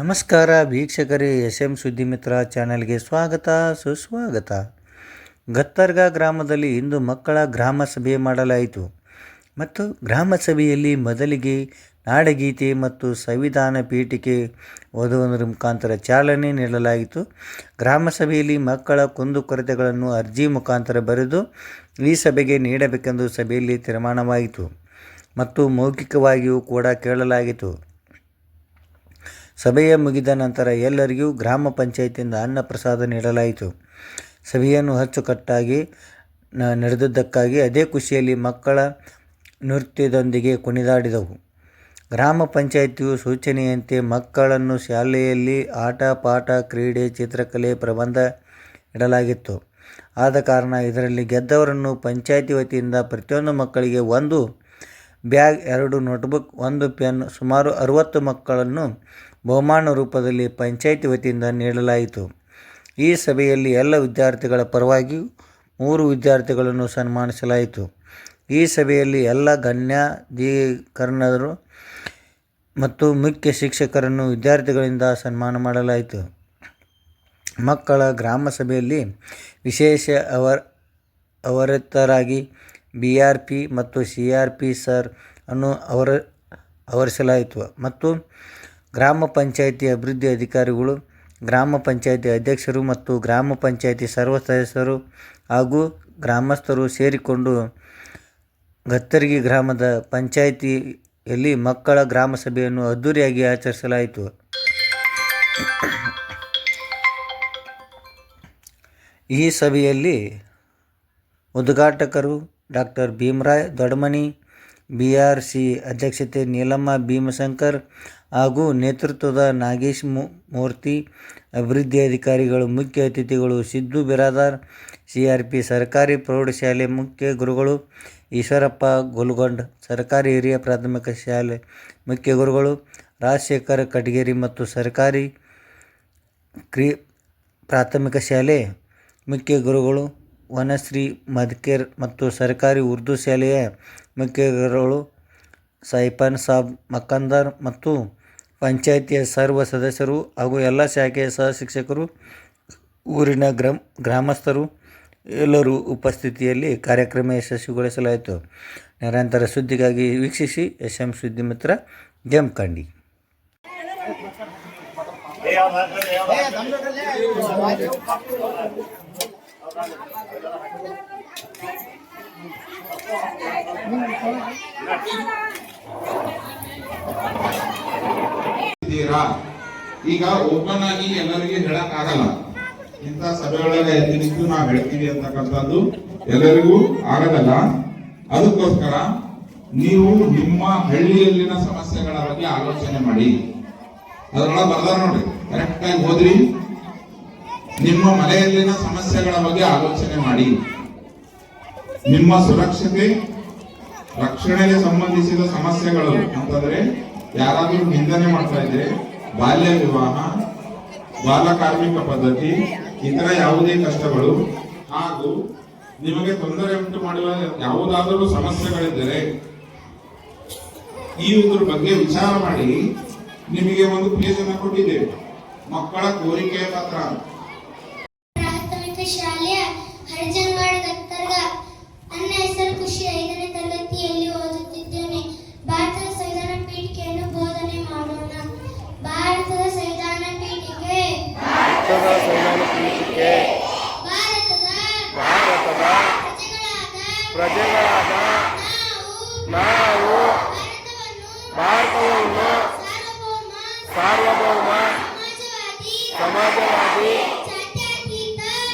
ನಮಸ್ಕಾರ ವೀಕ್ಷಕರೇ S M ಸುದ್ದಿಮಿತ್ರ ಚಾನೆಲ್ಗೆ ಸ್ವಾಗತ, ಸುಸ್ವಾಗತ. ಗತ್ತರ್ಗ ಗ್ರಾಮದಲ್ಲಿ ಇಂದು ಮಕ್ಕಳ ಗ್ರಾಮ ಸಭೆ ಮಾಡಲಾಯಿತು. ಮತ್ತು ಗ್ರಾಮ ಸಭೆಯಲ್ಲಿ ಮೊದಲಿಗೆ ನಾಡಗೀತೆ ಮತ್ತು ಸಂವಿಧಾನ ಪೀಠಿಕೆ ಓದುವುದರ ಮುಖಾಂತರ ಚಾಲನೆ ನೀಡಲಾಯಿತು. ಗ್ರಾಮ ಸಭೆಯಲ್ಲಿ ಮಕ್ಕಳ ಕುಂದುಕೊರತೆಗಳನ್ನು ಅರ್ಜಿ ಮುಖಾಂತರ ಬರೆದು ಈ ಸಭೆಗೆ ನೀಡಬೇಕೆಂದು ಸಭೆಯಲ್ಲಿ ತೀರ್ಮಾನವಾಯಿತು. ಮತ್ತು ಮೌಖಿಕವಾಗಿಯೂ ಕೂಡ ಕೇಳಲಾಗಿತ್ತು ಸಭೆಯ ಮುಗಿದ ನಂತರ ಎಲ್ಲರಿಗೂ ಗ್ರಾಮ ಪಂಚಾಯತಿಯಿಂದ ಅನ್ನ ಪ್ರಸಾದ ನೀಡಲಾಯಿತು. ಸಭೆಯನ್ನು ಅಚ್ಚುಕಟ್ಟಾಗಿ ನಡೆದದ್ದಕ್ಕಾಗಿ ಅದೇ ಖುಷಿಯಲ್ಲಿ ಮಕ್ಕಳ ನೃತ್ಯದೊಂದಿಗೆ ಕುಣಿದಾಡಿದವು. ಗ್ರಾಮ ಪಂಚಾಯಿತಿಯು ಸೂಚನೆಯಂತೆ ಮಕ್ಕಳನ್ನು ಶಾಲೆಯಲ್ಲಿ ಆಟ, ಪಾಠ, ಕ್ರೀಡೆ, ಚಿತ್ರಕಲೆ ಪ್ರಬಂಧ ಇಡಲಾಗಿತ್ತು. ಆದ ಕಾರಣ ಇದರಲ್ಲಿ ಗೆದ್ದವರನ್ನು ಪಂಚಾಯಿತಿ ವತಿಯಿಂದ ಪ್ರತಿಯೊಂದು ಮಕ್ಕಳಿಗೆ ಒಂದು ಬ್ಯಾಗ್, ಎರಡು ನೋಟ್ಬುಕ್, ಒಂದು ಪೆನ್ ಸುಮಾರು ಅರುವತ್ತು ಮಕ್ಕಳನ್ನು ಬಹುಮಾನ ರೂಪದಲ್ಲಿ ಪಂಚಾಯಿತಿ ವತಿಯಿಂದ ನೀಡಲಾಯಿತು. ಈ ಸಭೆಯಲ್ಲಿ ಎಲ್ಲ ವಿದ್ಯಾರ್ಥಿಗಳ ಪರವಾಗಿ ಮೂರು ವಿದ್ಯಾರ್ಥಿಗಳನ್ನು ಸನ್ಮಾನಿಸಲಾಯಿತು. ಈ ಸಭೆಯಲ್ಲಿ ಎಲ್ಲ ಗಣ್ಯಾಧಿಕರಣರು ಮತ್ತು ಮುಖ್ಯ ಶಿಕ್ಷಕರನ್ನು ವಿದ್ಯಾರ್ಥಿಗಳಿಂದ ಸನ್ಮಾನ ಮಾಡಲಾಯಿತು. ಮಕ್ಕಳ ಗ್ರಾಮ ಸಭೆಯಲ್ಲಿ ವಿಶೇಷ ಅವರ, ಅವರತರಾಗಿ ಬಿ ಆರ್ ಪಿ ಮತ್ತು ಸಿ ಆರ್ ಪಿ ಸರ್ ಅನ್ನು ಅವರ ಆವರಿಸಲಾಯಿತು ಮತ್ತು ಗ್ರಾಮ ಪಂಚಾಯಿತಿ ಅಭಿವೃದ್ಧಿ ಅಧಿಕಾರಿಗಳು, ಗ್ರಾಮ ಪಂಚಾಯಿತಿ ಅಧ್ಯಕ್ಷರು ಮತ್ತು ಗ್ರಾಮ ಪಂಚಾಯಿತಿ ಸರ್ವ ಸದಸ್ಯರು ಹಾಗೂ ಗ್ರಾಮಸ್ಥರು ಸೇರಿಕೊಂಡು ಗತ್ತರ್ಗಿ ಗ್ರಾಮದ ಪಂಚಾಯಿತಿಯಲ್ಲಿ ಮಕ್ಕಳ ಗ್ರಾಮ ಸಭೆಯನ್ನು ಅದ್ದೂರಿಯಾಗಿ ಆಚರಿಸಲಾಯಿತು. ಈ ಸಭೆಯಲ್ಲಿ ಉದ್ಘಾಟಕರು doctor Bhimaray Dodmani B R C ಅಧ್ಯಕ್ಷತೆ ನೀಲಮ್ಮ ಭೀಮಶಂಕರ್ ಹಾಗೂ ನೇತೃತ್ವದ ನಾಗೇಶ್ ಮೂರ್ತಿ, ಅಭಿವೃದ್ಧಿ ಅಧಿಕಾರಿಗಳು, ಮುಖ್ಯ ಅತಿಥಿಗಳು, Siddu Biradar, C R P, ಸರ್ಕಾರಿ ಪ್ರೌಢಶಾಲೆ ಮುಖ್ಯ ಗುರುಗಳು, ಈಶ್ವರಪ್ಪ ಗೊಲ್ಗೊಂಡ್, ಸರ್ಕಾರಿ ಹಿರಿಯ ಪ್ರಾಥಮಿಕ ಶಾಲೆ ಮುಖ್ಯ ಗುರುಗಳು, ರಾಜಶೇಖರ್ ಕಟಗೇರಿ ಮತ್ತು ಸರ್ಕಾರಿ ಕ್ರಿ, ಪ್ರಾಥಮಿಕ ಶಾಲೆ ಮುಖ್ಯ ಗುರುಗಳು ವನಶ್ರೀ, ಮದ್ಕೇರ್ ಮತ್ತು ಸರ್ಕಾರಿ ಉರ್ದು ಶಾಲೆಯ ಮುಖ್ಯ ಗುರುಗಳು ಸೈಪನ್ ಸಾಬ್, ಮಕಂದರ್ ಮತ್ತು ಪಂಚಾಯಿತಿಯ ಸರ್ವ ಸದಸ್ಯರು ಹಾಗೂ ಎಲ್ಲ ಶಾಖೆಯ ಸಹ ಶಿಕ್ಷಕರು ಊರಿನ ಗ್ರಾಮ, ಗ್ರಾಮಸ್ಥರು ಎಲ್ಲರೂ ಉಪಸ್ಥಿತಿಯಲ್ಲಿ ಕಾರ್ಯಕ್ರಮ ಯಶಸ್ವಿಗೊಳಿಸಲಾಯಿತು. ನಿರಂತರ ಸುದ್ದಿಗಾಗಿ ವೀಕ್ಷಿಸಿ ಎಸ್ ಎಂ ಸುದ್ದಿ ಮಿತ್ರ ಜಮಖಂಡಿ ಈಗ ಓಪನ್ ಆಗಿ ಎಲ್ಲರಿಗೆ ಹೇಳಕ್ ಆಗಲ್ಲ. ಇಂತ ಸಭೆಯೊಳಗೆ ಎದ್ದು ನಿಂತು ನಾವು ಹೇಳ್ತೀವಿ ಅಂತಕ್ಕಂಥದ್ದು ಎಲ್ಲರಿಗೂ ಆಗದಲ್ಲ? ಅದಕ್ಕೋಸ್ಕರ ನೀವು ನಿಮ್ಮ ಹಳ್ಳಿಯಲ್ಲಿನ ಸಮಸ್ಯೆಗಳ ಬಗ್ಗೆ ಆಲೋಚನೆ ಮಾಡಿ. ಅದ್ರೊಳಗೆ ಬರ್ದಾರ ನೋಡ್ರಿ. ಕರೆಕ್ಟ್ ಆಗಿ ಹೋದ್ರಿ ನಿಮ್ಮ ಮನೆಯಲ್ಲಿನ ಸಮಸ್ಯೆಗಳ ಬಗ್ಗೆ ಆಲೋಚನೆ ಮಾಡಿ. ನಿಮ್ಮ ಸುರಕ್ಷತೆ, ರಕ್ಷಣೆಗೆ ಸಂಬಂಧಿಸಿದ ಸಮಸ್ಯೆಗಳು ಅಂತಂದ್ರೆ ಯಾರಾದರೂ ನಿಂದನೆ ಮಾಡ್ತಾ ಇದ್ರೆ, ಬಾಲ್ಯ ವಿವಾಹ, ಬಾಲ ಕಾರ್ಮಿಕ ಪದ್ಧತಿ ಇತರ ಯಾವುದೇ ಕಷ್ಟಗಳು, ಹಾಗೂ ನಿಮಗೆ ತೊಂದರೆ ಉಂಟು ಮಾಡುವ ಯಾವುದಾದರೂ ಸಮಸ್ಯೆಗಳಿದ್ದರೆ, ಈ ಇದ್ರ ಬಗ್ಗೆ ವಿಚಾರ ಮಾಡಿ, ನಿಮಗೆ ಒಂದು ಪೇಜನ್ನು ಕೊಟ್ಟಿದ್ದೇವೆ. ಮಕ್ಕಳ ಕೋರಿಕೆಯ ಪತ್ರ. ಶಾಲೆಯ ಹರಿಜನ್ವಾಡ ಕತ್ತರ್ಗ. ನನ್ನ ಹೆಸರು ಖುಷಿ. ಐದನೇ ತರಗತಿಯಲ್ಲಿ ಓದುತ್ತಿದ್ದೇನೆ. ಭಾರತದ ಸಂವಿಧಾನ ಪೀಠಿಕೆಯನ್ನು ಬೋಧನೆ ಮಾಡೋಣ. ಭಾರತದ ಸಂವಿಧಾನ ಪೀಠಿಕೆ. ಭಾರತದ ಭಾರತದ ಪ್ರಜೆಗಳಾದ ಪ್ರಜೆಗಳಾದ ನಾವು ಭಾರತವನ್ನು ಸಾರ್ವಭೌಮ ಸಮಾಜವಾದಿ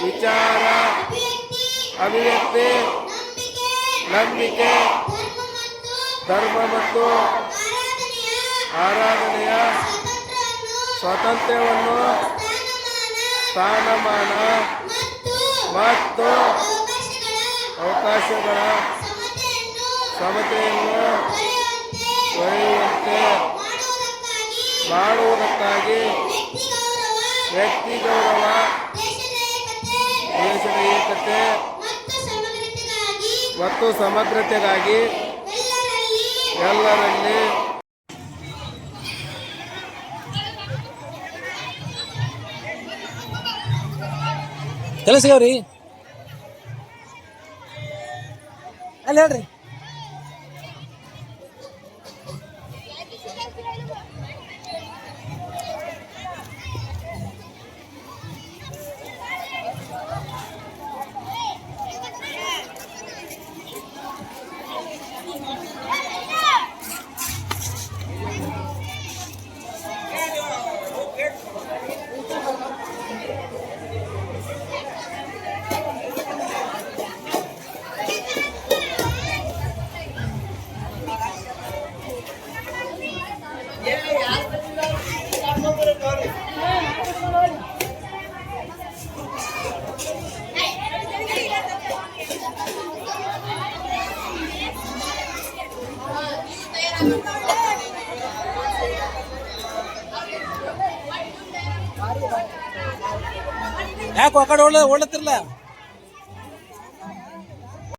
ವಿಚಾರ ಅಭಿವ್ಯಕ್ತಿ ನಂಬಿಕೆ ಧರ್ಮ ಮತ್ತು ಆರಾಧನೆಯ ಸ್ವಾತಂತ್ರ್ಯವನ್ನು ಸ್ಥಾನಮಾನ ಮತ್ತು ಅವಕಾಶಗಳ ಸಮತೆಯನ್ನು ಮಾಡುವುದಕ್ಕಾಗಿ ಮಾಡುವುದಕ್ಕಾಗಿ ವ್ಯಕ್ತಿ ಗೌರವ ವ್ಯಕ್ತಿ ಗೌರವ ದೇಶದ ಏಕತೆ ಮತ್ತು ಸಮಗ್ರತೆಗಾಗಿ ಮತ್ತು ಸಮಗ್ರತೆಗಾಗಿ ಎಲ್ಲರಲ್ಲಿ ಕೆಲಸ ಅಲ್ಲಿ ಹೇಳ್ರಿ. ಯಾಕೆ ಆ ಕಡೆ ಒಳ್ಳೆ ಒಳ್ಳತಿರ್ಲ